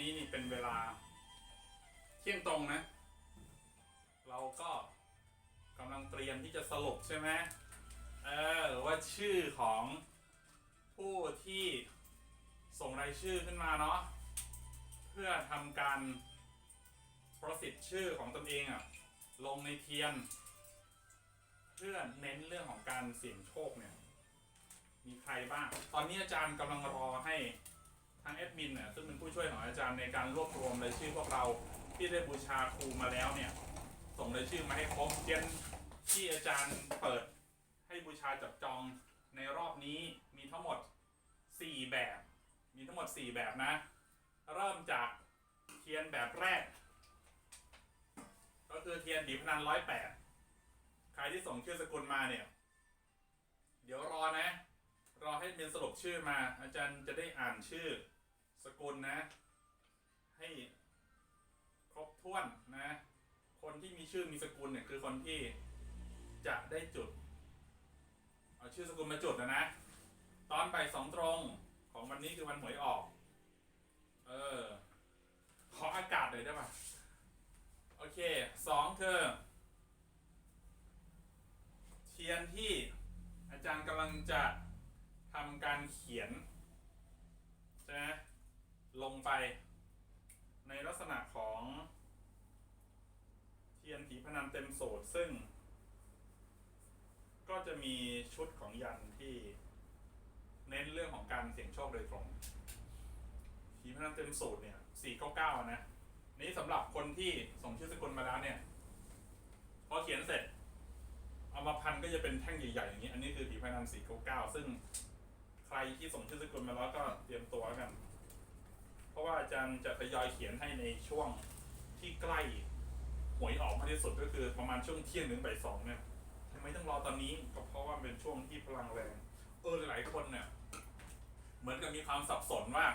นี้นี่เป็นเวลา เที่ยงตรงนะ เราก็กำลังเตรียมที่จะสรุปใช่ไหมเออว่าชื่อของผู้ที่ส่งรายชื่อขึ้นมาเนาะเพื่อทำการประสิทธิ์ชื่อของตนเองอะลงในเทียน เพื่อเน้นเรื่องของการเสี่ยงโชคเนี่ยมีใครบ้าง ตอนนี้อาจารย์กำลังรอให้ ทางแอดมินเนี่ยซึ่งเป็นผู้ช่วยของอาจารย์ในการรวบรวมรายชื่อพวกเราที่ได้บูชาครูมาแล้วเนี่ย ส่งรายชื่อมาให้ครบเทียนที่อาจารย์เปิดให้บูชาจับจองในรอบนี้มีทั้งหมด 4 แบบ มีทั้งหมด 4 แบบนะ เริ่มจากเทียนแบบแรก ก็คือเทียนดีพนันร้อยแปดใครที่ส่งชื่อสกุลมาเนี่ย เดี๋ยวรอนะ รอให้เป็นสรุปชื่อมา อาจารย์จะได้อ่านชื่อ สกุลนะ ให้ครบถ้วนนะ คนที่มีชื่อมีสกุลเนี่ยคือคนที่จะได้จุด เอาชื่อสกุลมาจุดนะนะ ตอนบ่ายสองตรงของวันนี้คือวันหวยออก เออ ขออากาศเลยได้ปะโอเคสองคือเทียนที่อาจารย์กำลังจะทำการเขียนใช่ไหมลงไป ในลักษณะของ เทียน ผีพนันเต็มโสดซึ่ง ก็จะมีชุดของยันที่ เน้นเรื่องของการเสี่ยงโชคโดยตรงผีพนันเต็มสูตรเนี่ยสี่เก้าเก้านะนี้สำหรับคนที่ส่งชื่อสกุลมาแล้วเนี่ยพอเขียนเสร็จเอามาพันก็จะเป็นแท่งใหญ่ๆอย่างนี้ อันนี้คือผีพนันสี่เก้าเก้าซึ่งใครที่ส่งชื่อสกุลมาแล้วก็เตรียมตัวกัน เพราะว่าอาจารย์จะทยอยเขียนให้ในช่วงที่ใกล้ หวยออกมากที่สุดก็คือประมาณช่วงเที่ยงถึงบ่ายสองเนี่ยทำไมต้องรอตอนนี้ก็เพราะว่าเป็นช่วงที่พลังแรง เออหลายคนเนี่ย เหมือนกับมีความสับสนว่า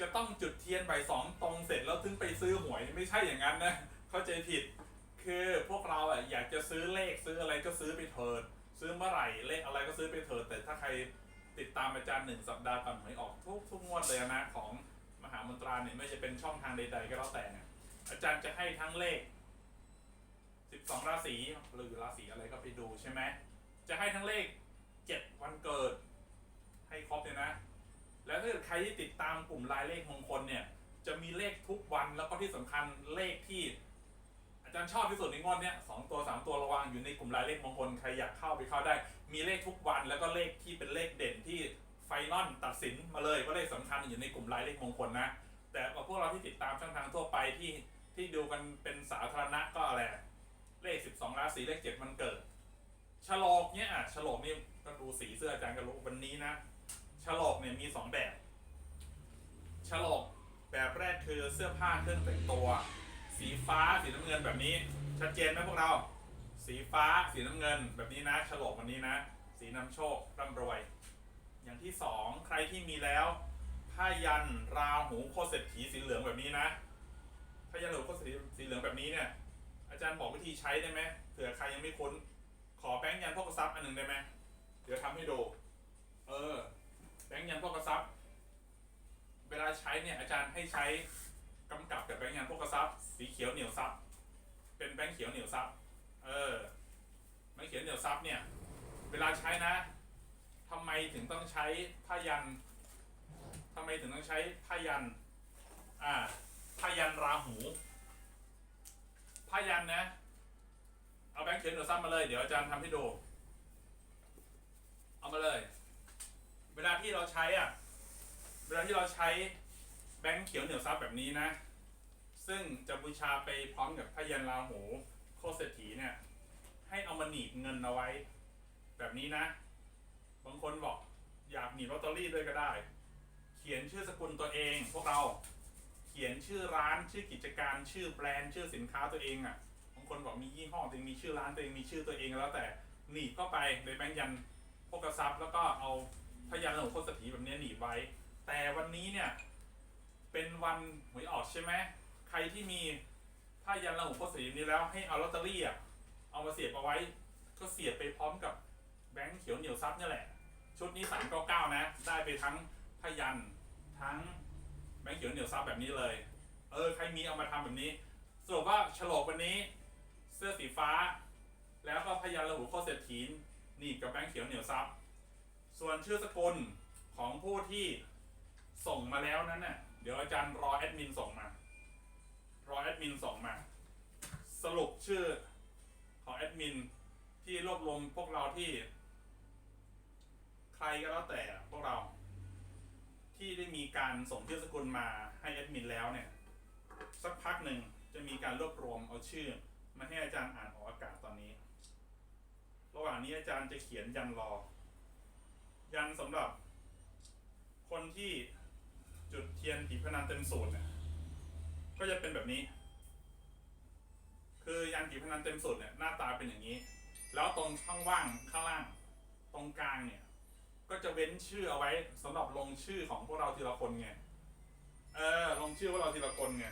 จะต้องจุดเทียนบ่ายสองตรงเสร็จแล้วถึงไปซื้อหวยไม่ใช่อย่างนั้นนะเข้าใจผิดคือพวกเราอะอยากจะซื้อเลขซื้ออะไรก็ซื้อไปเถิด ซื้อเมื่อไหร่เลขอะไรก็ซื้อไปเถิด แต่ถ้าใครติดตามอาจารย์หนึ่งสัปดาห์ก่อนหวยออกทุกทุกงวดเลยนะของมหามนตราเนี่ยไม่ว่าจะเป็นช่องทางใด ๆ ก็แล้วแต่เนี่ยอาจารย์จะให้ทั้งเลข 12 ราศีหรือราศีอะไรก็ไปดูใช่ไหมจะให้ทั้งเลข 7 วันเกิด ให้ครบเลยนะ แล้วถ้าเกิดใครที่ติดตามกลุ่มรายเลขมงคลเนี่ย จะมีเลขทุกวันแล้วก็ที่สำคัญเลขที่ อาจารย์ชอบที่สุดในงวดเนี้ยสองตัวสามตัวระวังอยู่ในกลุ่มรายเลขมงคลใครอยากเข้าไปเข้าได้ มีเลขทุกวันแล้วก็เลขที่เป็นเลขเด่นที่ไฟนอลตัดสินมาเลยว่าเลขสำคัญอยู่ในกลุ่มรายเลขมงคลนะ แต่พวกเราที่ติดตามช่องทางทั่วไปที่ที่ดูกันเป็นสาธารณะก็อะไร เลข12ราศีเลข7มันเกิด ฉลอกเนี่ยอะฉลอกนี่ก็ดูสีเสื้ออาจารย์ก็รู้วันนี้นะ ฉลอกเนี่ยมีสองแบบ ฉลอกแบบแรกคือเสื้อผ้าเครื่องแต่งตัว สีฟ้าสีน้ำเงินแบบนี้ ชัดเจนไหมพวกเรา สีฟ้าสีน้ำเงินแบบนี้นะ ฉลอกวันนี้นะ สีนำโชคร่ำรวย อย่างที่สองใครที่มีแล้วผ้ายันราหูโคเศรษฐีสีเหลืองแบบนี้นะผ้ายันราหูโคเศรษฐีสีเหลืองแบบนี้เนี่ย อาจารย์บอกวิธีใช้ได้ไหมเผื่อใครยังไม่ค้น ขอแป้งยันพกทรัพย์อันหนึ่งได้ไหมเดี๋ยวทำให้ดู เออ แบงค์ยันพกทรัพย์ เวลาใช้เนี่ยอาจารย์ให้ใช้กำกับกับแบงค์ยันพกทรัพย์ สีเขียวเหนียวซับเป็นแบงค์เขียวเหนียวซับเออแบงค์เขียวเหนียวซับเนี่ย เวลาใช้นะทำไมถึงต้องใช้ผ้ายันทำไมถึงต้องใช้ผ้ายัน อ่าผ้ายันราหู ผ้ายันนะ เอาแบงค์เขียวเหนียวซับมาเลย เดี๋ยวอาจารย์ทำให้ดู เอามาเลย เวลาที่เราใช้อะ เวลาที่เราใช้แบงค์เขียวเหนียวซับแบบนี้นะ ซึ่งจะบูชาไปพร้อมกับพยันราหูโคเศรษฐีเนี่ย ให้เอามาหนีบเงินเอาไว้ แบบนี้นะ บางคนบอกอยากหนีบลอตเตอรี่ด้วยก็ได้ เขียนชื่อสกุลตัวเองพวกเรา ขียนชื่อร้านชื่อกิจการชื่อแบรนด์ชื่อสินค้าตัวเองอะบางคนบอกมียี่ห้อตัวเองมีชื่อร้านตัวเองมีชื่อตัวเองแล้วแต่หนีบเข้าไปในแบงค์ยันพกทรัพย์แล้วก็เอาพยันหูโคตรีแบบนี้หนีบไว้ แต่วันนี้เนี่ยเป็นวันหวยออกใช่ไหมใครที่มีผ้ายันราหูโคตรีนี้แล้วให้เอาลอตเตอรี่อะเอามาเสียบเอาไว้ ก็เสียบไปพร้อมกับแบงค์เขียวเหนียวซับนี่แหละ ชุดนี้สามเก้าเก้านะได้ไปทั้งพยันทั้ง แบงค์เขียวเหนียวซับแบบนี้เลย เออ ใครมีเอามาทำแบบนี้ สรุปว่าฉลกวันนี้ เสื้อสีฟ้า แล้วก็พยานระบุข้อเศรษฐีนี่กับแบงค์เขียวเหนียวซับส่วนชื่อสกุลของผู้ที่ส่งมาแล้วนั้นน่ะ เดี๋ยวอาจารย์รอแอดมินส่งมา รอแอดมินส่งมา สรุปชื่อของแอดมินที่รวบรวมพวกเราที่ ใครก็แล้วแต่พวกเรา ที่ได้มีการส่งชื่อสกุลมาให้แอดมินแล้วเนี่ยสักพักหนึ่งจะมีการรวบรวมเอาชื่อ มาให้อาจารย์อ่านออกอากาศตอนนี้ ระหว่างนี้อาจารย์จะเขียนยันรอ ยันสำหรับคนที่จุดเทียนผีพนันเต็มสูตรเนี่ยก็จะเป็นแบบนี้ คือยันผีพนันเต็มสูตรเนี่ยหน้าตาเป็นอย่างนี้ แล้วตรงช่องว่างข้างล่าง ตรงกลางเนี่ย ก็จะเว้นชื่อเอาไว้สำหรับลงชื่อของพวกเราทีละคนไง เออ ลงชื่อพวกเราทีละคนไง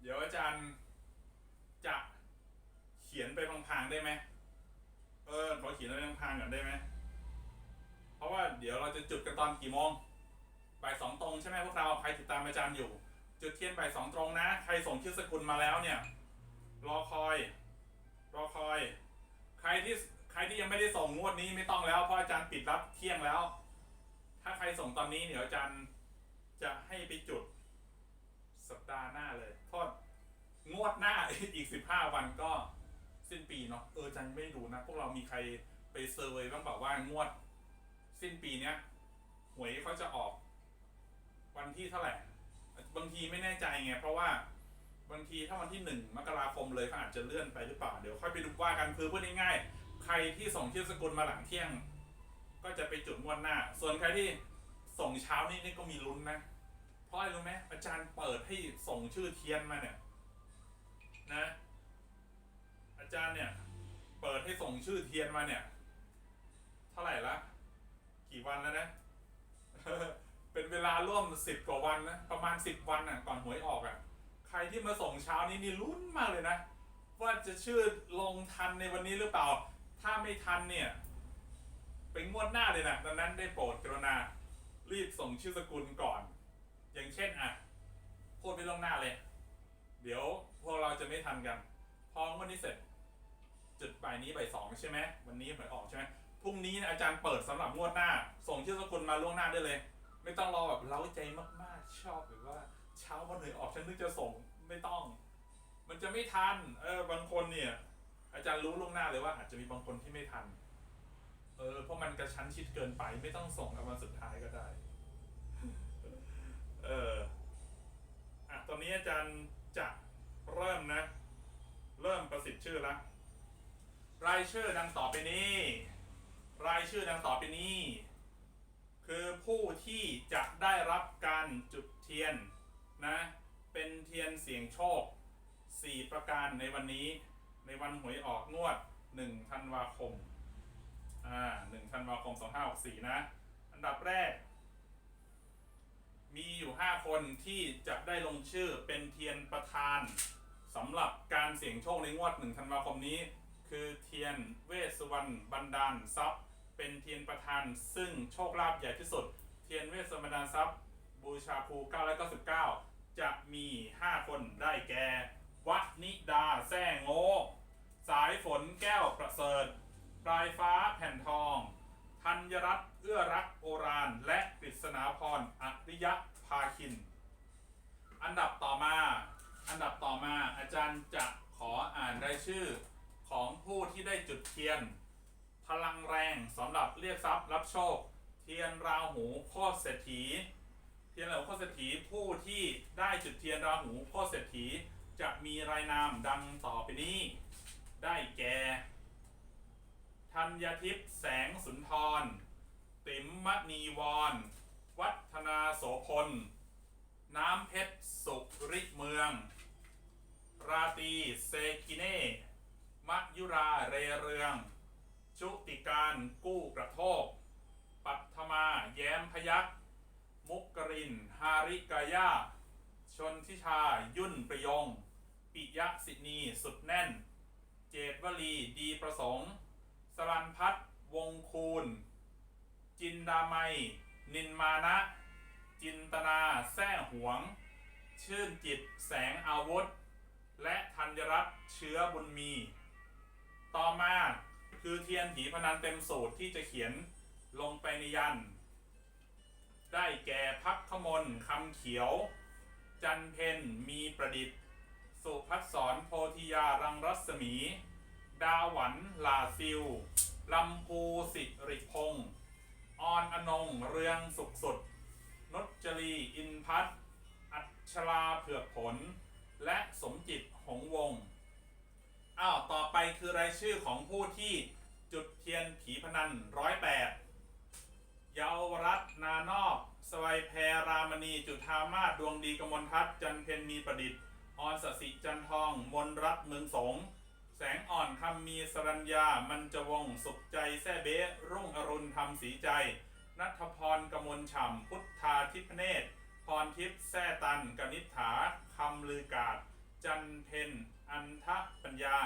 เดี๋ยวอาจารย์จะเขียนไปพลางๆได้ไหม เออ ขอเขียนไปพลางๆก่อนได้ไหม เพราะว่าเดี๋ยวเราจะจุดกันตอนกี่โมงบ่ายสองตรงใช่ไหมพวกเรา ใครติดตามอาจารย์อยู่ จุดเทียนบ่ายสองตรงนะ ใครส่งชื่อสกุลมาแล้วเนี่ย รอคอย ที่ยังไม่ได้ส่งงวดนี้ไม่ต้องแล้วเพราะอาจารย์ปิดรับเที่ยงแล้ว ถ้าใครส่งตอนนี้เดี๋ยวอาจารย์จะให้ไปจุดสัปดาห์หน้าเลยโทษงวดหน้าอีกสิบห้าวันก็สิ้นปีเนาะเอออาจารย์ไม่ได้ดูนะ พวกเรามีใครไปเซอร์เวยบ้างบอกว่างวด สิ้นปีเนี้ยหวยเขาจะออก วันที่เท่าไหร่บางทีไม่แน่ใจไงเพราะว่าบางทีถ้าวันที่หนึ่งมกราคมเลยเขาอาจจะเลื่อนไปหรือเปล่า เดี๋ยวค่อยไปดูว่ากันคือพูดง่ายๆ ใครที่ส่งชื่อสกุลมาหลังเที่ยง ก็จะไปจุดงวดหน้า ส่วนใครที่ส่งเช้านี่นี่ก็มีลุ้นนะ เพราะอะไรรู้ไหมอาจารย์เปิดให้ส่งชื่อเทียนมาเนี่ยนะ อาจารย์เนี่ย เปิดให้ส่งชื่อเทียนมาเนี่ย เท่าไหร่ละกี่วันแล้วนะเป็นเวลาร่วมสิบกว่าวันนะประมาณสิบวันอะก่อนหวยออกอะ ใครที่มาส่งเช้านี้นี่ลุ้นมากเลยนะ ว่าจะชื่อลงทันในวันนี้หรือเปล่า ถ้าไม่ทันเนี่ยเป็นงวดหน้าเลยนะดังนั้นได้โปรดกรุณารีบส่งชื่อสกุลก่อน อย่างเช่นอะพูดไปล่วงหน้าเลย เดี๋ยวพวกเราจะไม่ทันกัน พองวันนี้เสร็จ จุดบ่ายนี้บ่ายสองใช่ไหมวันนี้หวยออกใช่ไหมพรุ่งนี้อาจารย์เปิดสำหรับงวดหน้า ส่งชื่อสกุลมาล่วงหน้าได้เลย ไม่ต้องรอแบบเล้าใจมากๆ ชอบแบบว่าเช้าวันหวยออกฉันนึกจะส่งไม่ต้อง มันจะไม่ทันเออบางคนเนี่ย อาจารย์รู้ล่วงหน้าเลยว่าอาจจะมีบางคนที่ไม่ทัน เออเพราะมันกระชั้นชิดเกินไป ไม่ต้องส่งเอาวันสุดท้ายก็ได้ เอออะตอนนี้อาจารย์จะเริ่มนะ เริ่มประสิทธิ์ชื่อละรายชื่อดังต่อไปนี้ รายชื่อดังต่อไปนี้ คือผู้ที่จะได้รับการจุดเทียนนะ เป็นเทียนเสียงโชค 4 ประการในวันนี้ ในวันหวยออกงวด1ธันวาคม อ่า1ธันวาคม 2564 นะ อันดับแรก มีอยู่ 5 คนที่จะได้ลงชื่อเป็นเทียนประธานสำหรับการเสี่ยงโชคในงวด1ธันวาคมนี้ คือเทียนเวสสุวรรณบันดาลทรัพย์ เป็นเทียนประธานซึ่งโชคลาภใหญ่ที่สุด เทียนเวสสุวรรณบันดาลทรัพย์ บูชาภู999 จะมี 5 คนได้แก่วนิดาแซ่โง สายฝนแก้วประเสริฐปลายฟ้าแผ่นทองธัญรัตน์เอื้อรักโอรานและกฤษณาพรอริยภาคิน อันดับต่อมา อันดับต่อมาอาจารย์จะขออ่านรายชื่อของผู้ที่ได้จุดเทียน พลังแรงสำหรับเรียกทรัพย์รับโชค เทียนราหูโคตรเศรษฐี เทียนราหูโคตรเศรษฐีผู้ที่ได้จุดเทียนราหูโคตรเศรษฐีจะมีรายนามดังต่อไปนี้ ได้แก่ธัญทิพย์แสงสุนทร ติ๋มมณีวร วัฒนาโสพล น้ำเพชรสุริเมือง ราตีเซกิเน่มยุราเรเรือง ชุติการกู้กระโทก ปัทมาแย้มพยักมุกกริน ฮาริกายา ชนทิชา ยุ่นประยง ปิยะสินี สุดแน่น จตวลี ดีประสงค์ สรันพัฒน์วงคูณ จินดามัย นินมานะ จินตนาแท้หวง ชื่นจิตแสงอาวุธ และธัญรัตน์เชื้อบุญมี ต่อมาคือเทียนผีพนันเต็มสูตรที่จะเขียนลงไปในยัน ได้แก่พักขมลคำเขียว จันเพนมีประดิษฐ์ สุพัฒสรโพธิยารังรัศมี ดาหวันลาซิลลำพูสิริพงศ์ออนอนงเรืองสุขสุดนจรีอินพัฒน์อัชราเผือกผล และสมจิตหงวงศ์อ้าวต่อไปคือรายชื่อของผู้ที่จุดเทียนผีพนันร้อยแปดเยาวรัตนนานอก สวัยแพรรามณีจุธามาศดวงดีกมลทัศน์จันเพนมีประดิษฐ์ ออนสสิจันทอง มนรัตน์เมืองสง แสงอ่อนคำมีสรัญญา มันจะวง สุขใจแซ่เบ้รุ่งอรุณธรรมสีใจ นัทพรกมลฉ่ำ พุทธาทิพเนตร พรทิพย์แซ่ตัน กนิษฐาคำลือกาศ จันเพนอันทปัญญา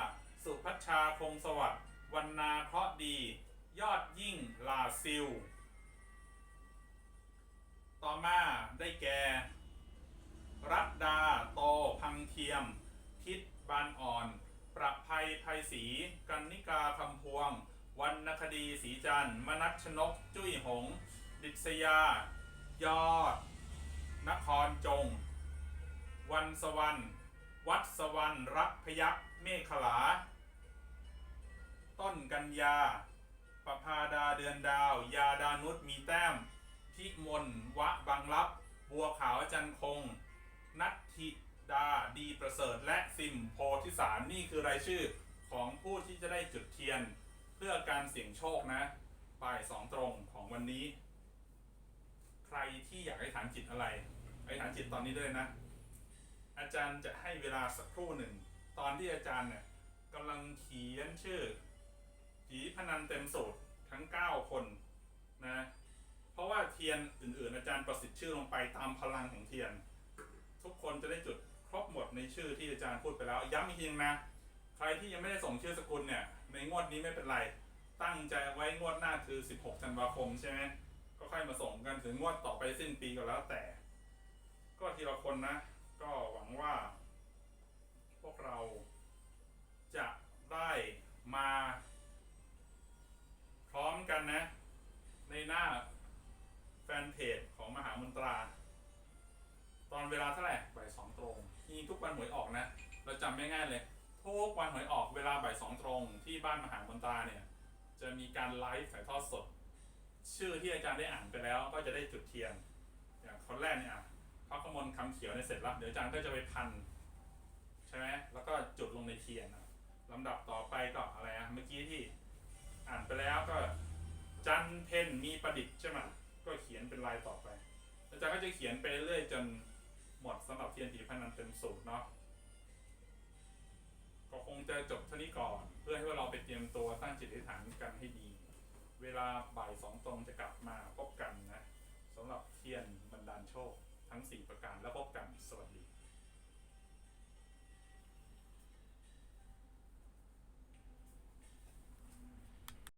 สุพัชชาคงสวัสดิ์วันนาเคราะดี ยอดยิ่งลาซิล ต่อมาได้แก่ รัตดา โต พังเทียม ทิศบานอ่อน ประภัยภัยศรีกันนิกาคำพวง วรรณคดีสีจันทร์ มนัชชนก จุ้ยหง ดิษยา ยอด นครจง วันสวรรค์วัดสวรรค์รักพยักเมขลา ต้นกัญญาประพาดาเดือนดาว ยาดานุษมีแต้มพิมลวะบังลับ บัวขาวจันคง นัทธิดาดีประเสริฐ และซิมโพธิสารนี่คือรายชื่อของผู้ที่จะได้จุดเทียนเพื่อการเสี่ยงโชคนะบ่ายสองตรงของวันนี้ ใครที่อยากอธิษฐานจิตอะไรอธิษฐานจิตตอนนี้ด้วยนะ อาจารย์จะให้เวลาสักครู่หนึ่ง ตอนที่อาจารย์เนี่ยกำลังเขียนชื่อผีพนันเต็มสูตรทั้ง 9 คนนะ เพราะว่าเทียนอื่นๆ อาจารย์ประสิทธิ์ชื่อลงไปตามพลังของเทียน ทุกคนจะได้จุดครบหมดในชื่อที่อาจารย์พูดไปแล้ว ย้ำอีกทีนึงนะ ใครที่ยังไม่ได้ส่งชื่อสกุลเนี่ย ในงวดนี้ไม่เป็นไร ตั้งใจไว้งวดหน้าคือ 16 ธันวาคมใช่ไหมก็ค่อยมาส่งกันถึงงวดต่อไปสิ้นปีก็แล้วแต่ ก็ทีละคนนะ ก็หวังว่า พวกเราจะได้มา พร้อมกันนะ ในหน้าแฟนเพจของมหามนตรา ตอนเวลาเท่าไหร่บ่ายสองตรงทีทุกวันหวยออกนะ เราจำไม่ง่ายเลย ทุกวันหวยออกเวลาบ่ายสองตรง ที่บ้านมหามนตาเนี่ย จะมีการไลฟ์ถ่ายทอดสด ชื่อที่อาจารย์ได้อ่านไปแล้ว ก็จะได้จุดเทียนอย่างคนแรกเนี่ยอะพระกมลคำเขียวเนี่ยเสร็จแล้วเดี๋ยวอาจารย์ก็จะไปพันใช่ไหมแล้วก็จุดลงในเทียนอะลำดับต่อไปก็อะไรอะเมื่อกี้ที่อ่านไปแล้วก็จันเพนมีประดิษฐ์ใช่ไหมก็เขียนเป็นลายต่อไปอาจารย์ก็จะเขียนไปเรื่อยๆจน หมดสำหรับเทียนผีพนันเต็มสูตรเนาะก็คงจะจบเท่านี้ก่อน เพื่อให้เราไปเตรียมตัวตั้งจิตอธิษฐานกันให้ดี เวลาบ่ายสองตรงจะกลับมาพบกันนะสำหรับเทียนบรรดาลโชค ทั้ง 4 ประการแล้วพบกันสวัสดี